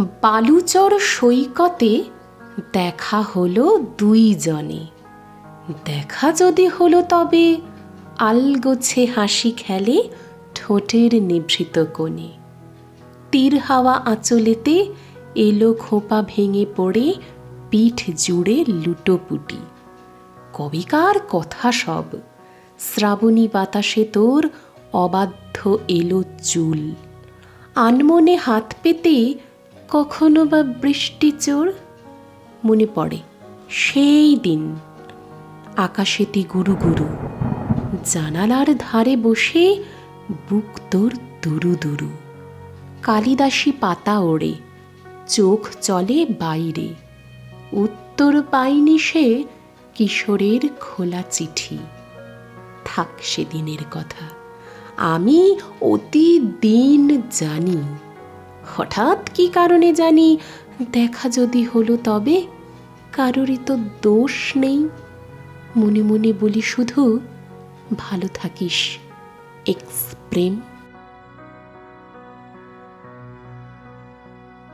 বালুচর সৈকতে দেখা হলো দুইজনে। দেখা যদি হলো তবে আলগোছে হাসি খেলে ঠোঁটের নিভৃত কোণে। তীর হাওয়া আঁচলেতে এলো খোপা ভেঙে পড়ে পিঠ জুড়ে লুটোপুটি। কবিকার কথা সব, শ্রাবণী বাতাসে তোর অবাধ্য এলো চুল। আনমনে হাত পেতে কখনো বা বৃষ্টি চোর মনে পড়ে। সেই দিন আকাশেতে গুরু গুরু, জানালার ধারে বসে বুক তোর দুরু দুরু। কালিদাসী পাতা ওড়ে, চোখ চলে বাইরে। উত্তর পাইনি সে কিশোরের খোলা চিঠি। থাক সেদিনের কথা, আমি অতি দিন জানি। হঠাৎ কি কারণে জানি? দেখা যদি হলো তবে কারোরই তো দোষ নেই। মনে মনে বলি, শুধু ভালো থাকিস এক্স প্রেম